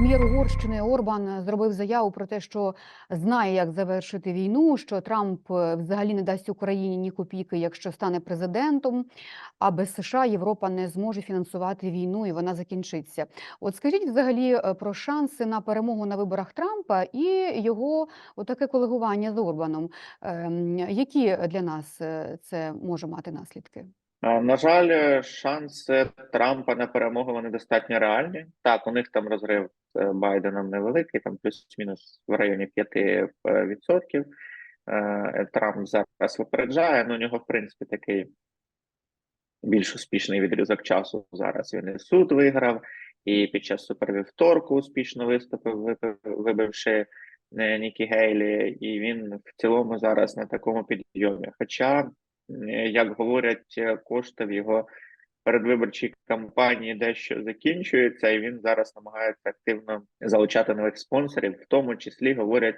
Прем'єр Угорщини Орбан зробив заяву про те, що знає, як завершити війну. Що Трамп е, взагалі не дасть Україні ні копійки, якщо стане президентом. А без США Європа не зможе фінансувати війну, і вона закінчиться. От скажіть взагалі е, про шанси на перемогу на виборах Трампа і його отаке колегування з Орбаном. Ем, Які для нас е, це може мати наслідки? На жаль, е, шанси Трампа на перемогу вони достатнььо реальні. Так, у них там розрив з Байденом невеликий, там плюс-мінус в районі 5%. Е, Трамп зараз випереджає. Ну, у нього, в принципі, такий більш успішний відрізок часу зараз. Він і суд виграв, і під час супервівторку успішно виступив, вибивши е, Нікі Гейлі, і він в цілому зараз на такому підйомі. Хоча, е, як говорять, е, кошти в його передвиборчій кампанії дещо закінчуються, і він зараз намагається активно залучати нових спонсорів, в тому числі говорять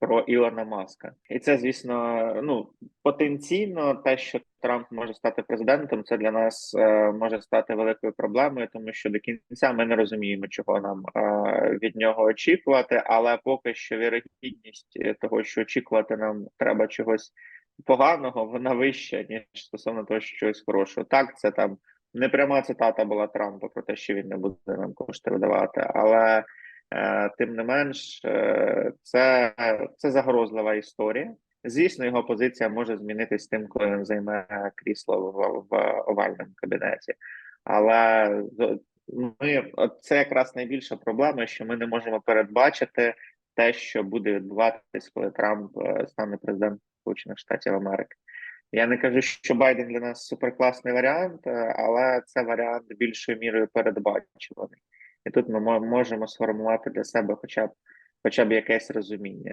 про Ілона Маска. І це, звісно, ну потенційно те, що Трамп може стати президентом, це для нас е, може стати великою проблемою, тому що до кінця ми не розуміємо, чого нам е, від нього очікувати. Але поки що вірогідність е, того, що очікувати нам треба чогось поганого, вона вища ніж стосовно того, що щось хорошого. Так, це там не пряма цитата була Трампа про те, що він не буде нам кошти видавати, але е, тим не менш, е, це, це загрозлива історія. Звісно, його позиція може змінитись тим, коли він займе крісло в, в овальному кабінеті. Але ми це якраз найбільша проблема, що ми не можемо передбачити те, що буде відбуватись, коли Трамп е, стане президентом Сполучених Штатів Америки. Я не кажу, що Байден для нас суперкласний варіант, е, але це варіант більшою мірою передбачуваний. І тут ми можемо сформувати для себе хоча б хоча б якесь розуміння.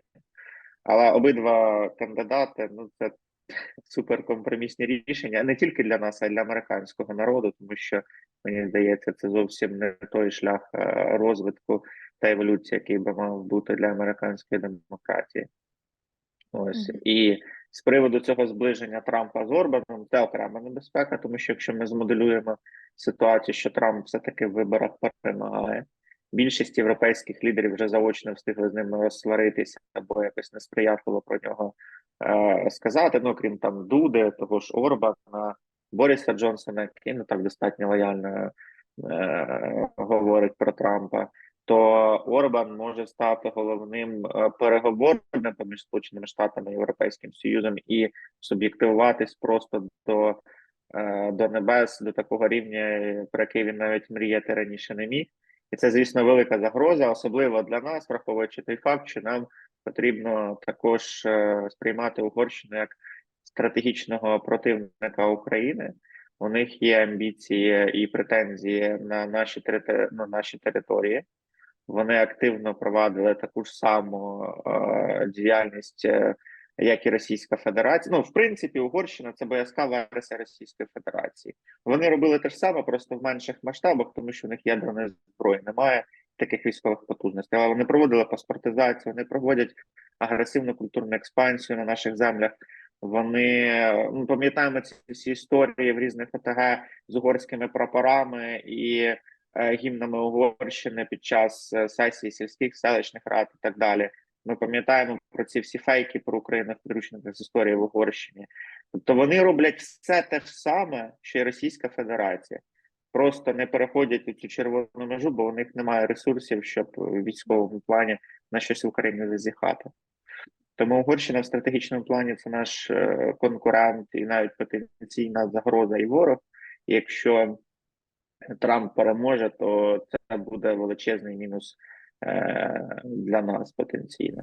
Але обидва кандидати ну це суперкомпромісні рішення не тільки для нас, а й для американського народу, тому що мені здається, це зовсім не той шлях е, розвитку та еволюції, який би мав бути для американської демократії. Ось Мгм. і з приводу цього зближення Трампа з Орбаном, це окрема небезпека, тому що якщо ми змоделюємо ситуацію, що Трамп все таки в виборах перемагає, більшість європейських лідерів вже заочно встигли з ними розсваритися або якось несприятливо про нього е, сказати. Ну крім там Дуди, того ж Орбана, Бориса Джонсона, який не так достатньо лояльно е, говорить про Трампа то Орбан може стати головним е, переговорним поміж Сполученими Штатами і Європейським Союзом і суб'єктивуватись просто до, е, до небес, до такого рівня, про який він навіть мріяти раніше не міг. І це, звісно, велика загроза, особливо для нас, враховуючи той факт, що нам потрібно також е, сприймати Угорщину як стратегічного противника України. У них є амбіції і претензії на наші на наші території. Вони активно провадили таку ж саму е, діяльність, е, як і Російська Федерація. Ну, в принципі, Угорщина це боязка версія Російської Федерації. Вони робили те ж саме, просто в менших масштабах, тому що в них ядерної зброї немає таких військових потужностей. Але вони проводили паспортизацію, вони проводять агресивну культурну експансію на наших землях. Вони ну, пам'ятаємо ці всі історії в різних ОТГ з угорськими прапорами і гімнами Угорщини під час е, сесії сільських селищних рад і так далі. Ми пам'ятаємо про ці всі фейки про Україну в підручниках з історії в Угорщині. Тобто вони роблять все те ж саме, що й Російська Федерація. Просто не переходять у цю червону межу, бо у них немає ресурсів, щоб в військовому плані на щось в Україні зазіхати. Тому Угорщина в стратегічному плані це наш е, конкурент і навіть потенційна загроза і ворог. Якщо Трамп переможе, то це буде величезний мінус е, для нас потенційно.